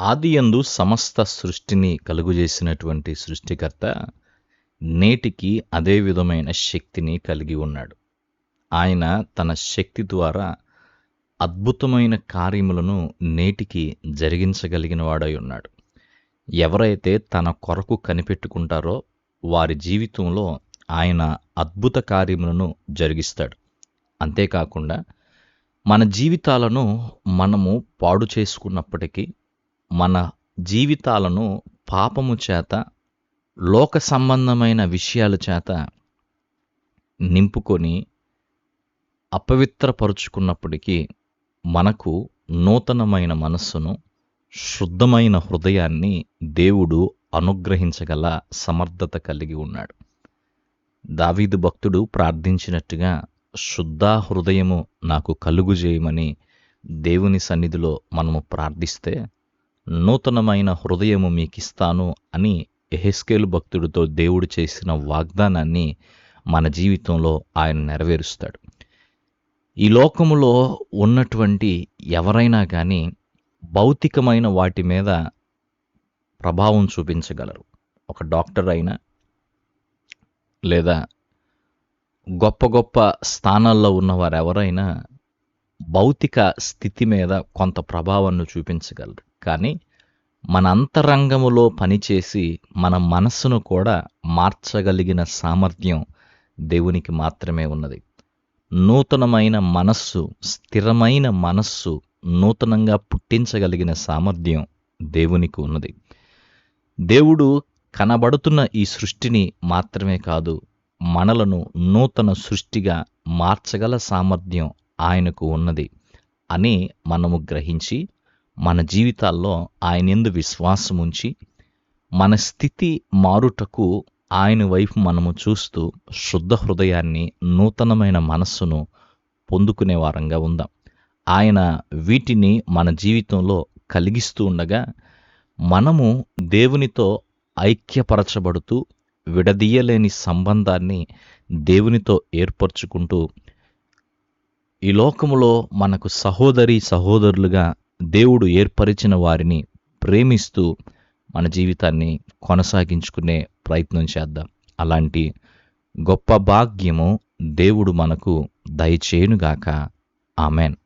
ఆదియందు సమస్త సృష్టిని కలుగజేసినటువంటి సృష్టికర్త నేటికి అదే విధమైన శక్తిని కలిగి ఉన్నాడు. ఆయన తన శక్తి ద్వారా అద్భుతమైన కార్యములను నేటికి జరిగించగలిగిన వాడై ఉన్నాడు. ఎవరైతే తన కొరకు కనిపెట్టుకుంటారో వారి జీవితంలో ఆయన అద్భుత కార్యములను జరిగిస్తాడు. అంతేకాకుండా మన జీవితాలను మనము పాడు చేసుకున్నప్పటికీ మన జీవితాలను పాపము చేత లోక సంబంధమైన విషయాల చేత నింపుకొని అపవిత్రపరుచుకున్నప్పటికీ మనకు నూతనమైన మనస్సును శుద్ధమైన హృదయాన్ని దేవుడు అనుగ్రహించగల సమర్థత కలిగి ఉన్నాడు. దావీదు భక్తుడు ప్రార్థించినట్టుగా శుద్ధ హృదయము నాకు కలుగు చేయమని దేవుని సన్నిధిలో మనము ప్రార్థిస్తే నూతనమైన హృదయము మీకిస్తాను అని ఎహెస్కేలు భక్తుడితో దేవుడు చేసిన వాగ్దానాన్ని మన జీవితంలో ఆయన నెరవేరుస్తాడు. ఈ లోకములో ఉన్నటువంటి ఎవరైనా కానీ భౌతికమైన వాటి మీద ప్రభావం చూపించగలరు. ఒక డాక్టర్ అయినా లేదా గొప్ప గొప్ప స్థానాల్లో ఉన్నవారు ఎవరైనా భౌతిక స్థితి మీద కొంత ప్రభావాన్ని చూపించగలరు. కానీ మన అంతరంగములో పనిచేసి మన మనస్సును కూడా మార్చగలిగిన సామర్థ్యం దేవునికి మాత్రమే ఉన్నది. నూతనమైన మనస్సు స్థిరమైన మనస్సు నూతనంగా పుట్టించగలిగిన సామర్థ్యం దేవునికి ఉన్నది. దేవుడు కనబడుతున్న ఈ సృష్టిని మాత్రమే కాదు మనలను నూతన సృష్టిగా మార్చగల సామర్థ్యం ఆయనకు ఉన్నది అని మనము గ్రహించి మన జీవితాల్లో ఆయన ఎందు విశ్వాసం ఉంచి మన స్థితి మారుటకు ఆయన వైపు మనము చూస్తూ శుద్ధ హృదయాన్ని నూతనమైన మనస్సును పొందుకునే వారంగా ఉందాం. ఆయన వీటిని మన జీవితంలో కలిగిస్తూ ఉండగా మనము దేవునితో ఐక్యపరచబడుతూ విడదీయలేని సంబంధాన్ని దేవునితో ఏర్పరచుకుంటూ ఈ లోకములో మనకు సహోదరి సహోదరులుగా దేవుడు ఏర్పరిచిన వారిని ప్రేమిస్తూ మన జీవితాన్ని కొనసాగించుకునే ప్రయత్నం చేద్దాం. అలాంటి గొప్ప భాగ్యము దేవుడు మనకు దయచేయునుగాక. ఆమెన్.